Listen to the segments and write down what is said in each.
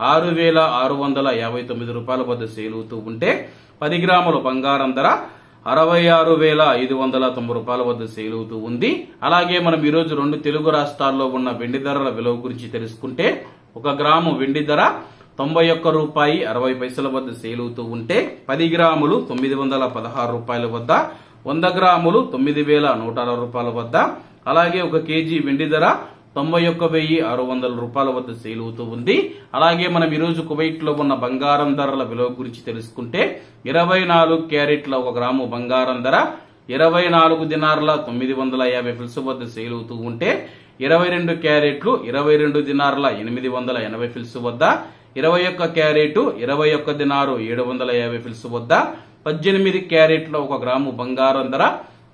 ఆరు వేల ఆరు వందల యాభై తొమ్మిది రూపాయల వద్ద సేలుతూ ఉంటే పది గ్రాముల బంగారం ధర అరవై ఆరు వేల ఐదు వందల తొంభై రూపాయల వద్ద సేలుతూ ఉంది. అలాగే మనం ఈరోజు రెండు తెలుగు రాష్ట్రాల్లో ఉన్న వెండి ధరల విలువ గురించి తెలుసుకుంటే ఒక గ్రాము వెండి ధర తొంభై ఒక్క రూపాయి అరవై పైసల వద్ద సేలుతూ ఉంటే పది గ్రాములు తొమ్మిది వందల పదహారు రూపాయల వద్ద వంద గ్రాములు తొమ్మిది వేల నూట అరవై రూపాయల వద్ద. అలాగే ఒక కేజీ వెండి ధర తొంభై ఒక్క వెయ్యి ఆరు వందల రూపాయల వద్ద సేల్ అవుతూ ఉంది. అలాగే మనం ఈరోజు కువైట్లో ఉన్న బంగారం ధరల విలువ గురించి తెలుసుకుంటే ఇరవై నాలుగు క్యారెట్ల ఒక గ్రాము బంగారం ధర ఇరవై నాలుగు దినార్ల తొమ్మిది వందల యాభై ఫిల్స్ వద్ద సేల్ అవుతూ ఉంటే ఇరవై రెండు క్యారెట్లు ఇరవై రెండు దినార్ల ఎనిమిది వందల ఎనభై ఫిల్స్ వద్ద ఇరవై ఒక్క క్యారెట్ ఇరవై ఒక్క దినారు ఏడు వందల యాభై ఫిల్స్ వద్ద పద్దెనిమిది క్యారెట్ల ఒక గ్రాము బంగారం ధర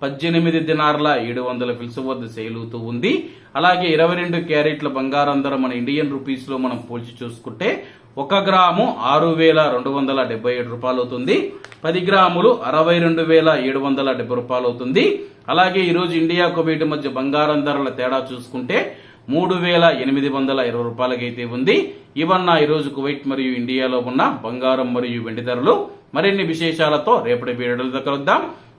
పద్దెనిమిది దినార్ల ఏడు వందల ఫిల్స్ వద్ద సేల్ అవుతూ ఉంది. అలాగే ఇరవై రెండు క్యారెట్ల బంగారం ధర మన ఇండియన్ రూపీస్లో మనం పోల్చి చూసుకుంటే ఒక గ్రాము ఆరు వేల రెండు వందల డెబ్బై ఏడు రూపాయలు అవుతుంది. పది గ్రాములు అరవై రెండు వేల ఏడు వందల డెబ్బై రూపాయలు అవుతుంది. అలాగే ఈరోజు ఇండియా కువైట్ మధ్య బంగారం ధరల తేడా చూసుకుంటే మూడు వేల ఎనిమిది వందల ఇరవై రూపాయలకైతే ఉంది. ఇవన్న ఈరోజు కువైట్ మరియు ఇండియాలో ఉన్న బంగారం మరియు వెండి ధరలు. మరిన్ని విశేషాలతో రేపటి వీడియోల కలుద్దాం.